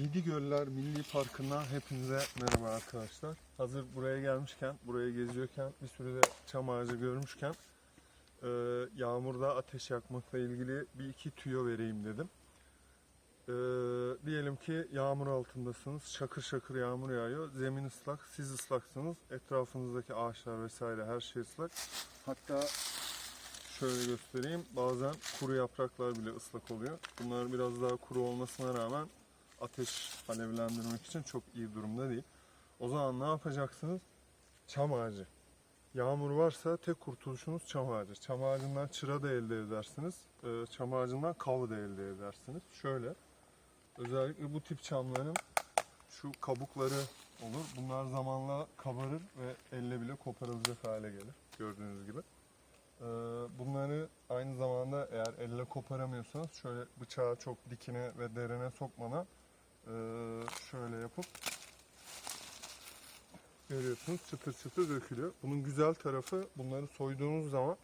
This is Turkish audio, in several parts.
Yedi Göller Milli Parkı'ndan hepinize merhaba arkadaşlar. Hazır buraya gelmişken, buraya geziyorken, bir sürü de çam ağacı görmüşken e, yağmurda ateş yakmakla ilgili bir iki tüyo vereyim dedim. E, diyelim ki yağmur altındasınız, şakır şakır yağmur yağıyor, zemin ıslak, siz ıslaksınız, etrafınızdaki ağaçlar vesaire her şey ıslak. Hatta şöyle göstereyim, bazen kuru yapraklar bile ıslak oluyor. Bunlar biraz daha kuru olmasına rağmen ateş alevlendirmek için çok iyi durumda değil. O zaman ne yapacaksınız? Çam ağacı. Yağmur varsa tek kurtuluşunuz çam ağacı. Çam ağacından çıra da elde edersiniz. Ee, Çam ağacından kavı da elde edersiniz. Şöyle. Özellikle bu tip çamların şu kabukları olur. Bunlar zamanla kabarır ve elle bile koparılacak hale gelir. Gördüğünüz gibi. Ee, Bunları aynı zamanda eğer elle koparamıyorsanız şöyle bıçağı çok dikine ve derine sokmadan şöyle yapıp görüyorsunuz çıtır çıtır dökülüyor. Bunun güzel tarafı bunları soyduğunuz zaman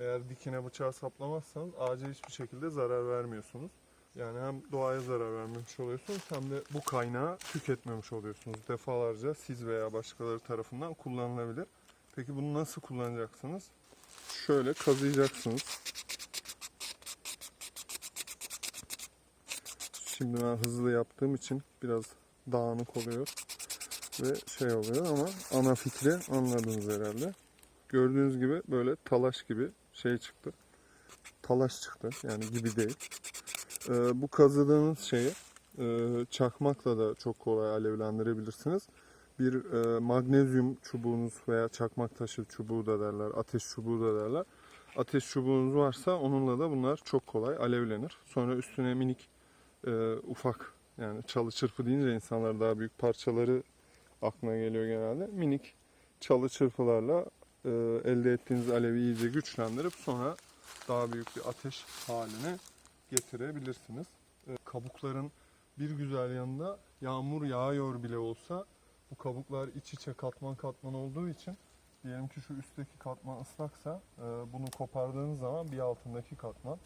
eğer dikine bıçağı saplamazsanız ağaca hiçbir şekilde zarar vermiyorsunuz. Yani hem doğaya zarar vermemiş oluyorsunuz hem de bu kaynağı tüketmemiş oluyorsunuz. Defalarca siz veya başkaları tarafından kullanılabilir. Peki bunu nasıl kullanacaksınız? Şöyle kazıyacaksınız. Şimdi ben hızlı yaptığım için biraz dağınık oluyor ve şey oluyor ama ana fikri anladınız herhalde. Gördüğünüz gibi böyle talaş gibi şey çıktı. Talaş çıktı yani gibi değil. Ee, bu kazıdığınız şeyi e, çakmakla da çok kolay alevlendirebilirsiniz. Bir e, magnezyum çubuğunuz veya çakmak taşı çubuğu da derler, ateş çubuğu da derler. Ateş çubuğunuz varsa onunla da bunlar çok kolay alevlenir. Sonra üstüne minik e, ufak yani çalı çırpı deyince insanlar daha büyük parçaları aklına geliyor genelde. Minik çalı çırpılarla e, elde ettiğiniz alevi iyice güçlendirip sonra daha büyük bir ateş haline getirebilirsiniz. E, kabukların bir güzel yanında yağmur yağıyor bile olsa bu kabuklar iç içe katman katman olduğu için diyelim ki şu üstteki katman ıslaksa e, bunu kopardığınız zaman bir altındaki katman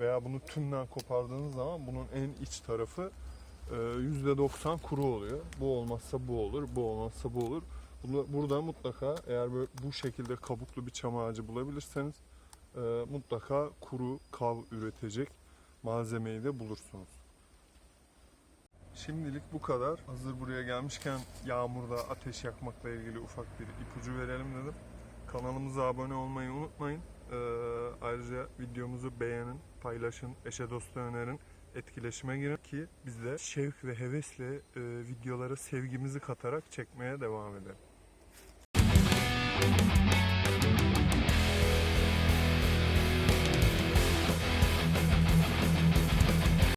veya bunu tümden kopardığınız zaman bunun en iç tarafı e, %90 kuru oluyor. Bu olmazsa bu olur, bu olmazsa bu olur. Burada mutlaka eğer böyle bu şekilde kabuklu bir çam ağacı bulabilirseniz e, mutlaka kuru kav üretecek malzemeyi de bulursunuz. Şimdilik bu kadar. Hazır buraya gelmişken yağmurda ateş yakmakla ilgili ufak bir ipucu verelim dedim. Kanalımıza abone olmayı unutmayın. Ee, ayrıca videomuzu beğenin, paylaşın, eşe dosta önerin, etkileşime girin ki biz de şevk ve hevesle e, videolara sevgimizi katarak çekmeye devam edelim.